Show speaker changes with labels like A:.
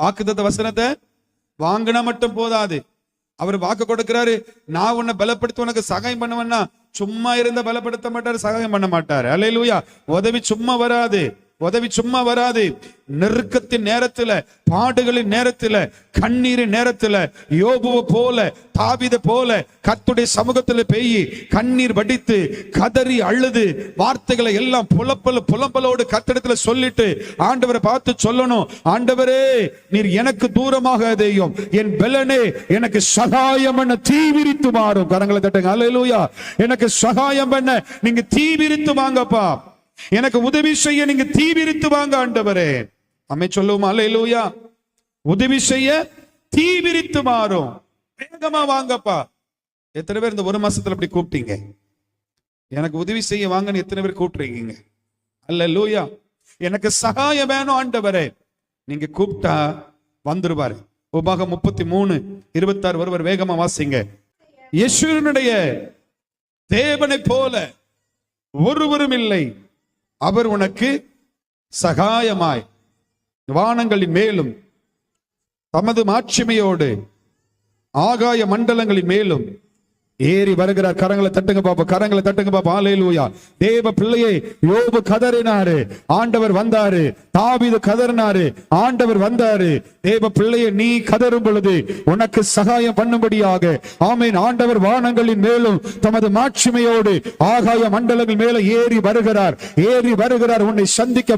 A: வாக்குத்த வசனத்தை வாங்கினா மட்டும் போதாது. அவர் வாக்கு கொடுக்கிறாரு நான் உன்னை பலப்படுத்தி உனக்கு சகாயம் பண்ணுவேன்னா சும்மா இருந்த பலப்படுத்த மாட்டாரு சகாயம் பண்ண மாட்டாரு. அல்லேலூயா. உதவி சும்மா வராது. உதவி சும்மா வராது. நெருக்கத்தின் நேரத்துல பாடுகளின் நேரத்துல கண்ணீரின் நேரத்துல யோபுவ போல தாவித போல கத்துடைய சமூகத்துல பெய்யி கண்ணீர் வடித்து கதறி அழுது வார்த்தைகளை எல்லாம் புலப்பல புலம்பலோடு கத்திடத்துல சொல்லிட்டு ஆண்டவரை பார்த்து சொல்லணும். ஆண்டவரே நீர் எனக்கு தூரமாக தெய்யும் என் பெலனே எனக்கு சகாயம் பண்ண தீவிரித்து மாறும். கரங்களை தட்டுங்க. அல்லேலூயா எனக்கு சகாயம் பண்ண நீங்க தீவிரித்து வாங்கப்பா. எனக்கு உதவி செய்ய நீங்க தீவிரித்து வாங்க ஆண்டவரே. அம்மை சொல்லுவோமா? அல்லேலூயா. உதவி செய்ய தீவிரித்து மாறும். வேகமா வாங்கப்பா. எத்தனை பேர் இந்த ஒரு மாசத்துல அப்படி கூப்பிட்டீங்க? எனக்கு உதவி செய்ய வாங்கன்னு எத்தனை பேர் கூப்பிட்டுருக்கீங்க? அல்ல லூயா எனக்கு சகாயம் வேணும் ஆண்டவரே. நீங்க கூப்பிட்டா வந்துருவாரு. உபாக முப்பத்தி மூணு இருபத்தாறு ஒருவர் வேகமா வாசிங்க. யஸ்வரனுடைய தேவனை போல ஒருவரும் இல்லை. அவர் உனக்கு சகாயமாய் வானங்களின் மேலும் தமது மாட்சிமையோடு ஆகாய மண்டலங்களின் மேலும் ஏறி வருகிறார் கரங்களை தட்டுங்க பாப்பா கரங்களை தட்டுங்க பாப்பா. ஆலையிலூயா தேவ பிள்ளையை யோபு கதறினாரு. ஆண்டவர் வந்தாரு. தாவீது கதறினாரு. ஆண்டவர் வந்தாரு. தேவ பிள்ளையை நீ கதறும் பொழுது உனக்கு சகாயம் பண்ணும்படியாக. ஆமீன். ஆண்டவர் வானங்களின் மேலும் தமது மாட்சிமையோடு ஆகாய மண்டலங்கள் மேல ஏறி வருகிறார். ஏறி வருகிறார். உன்னை சந்திக்க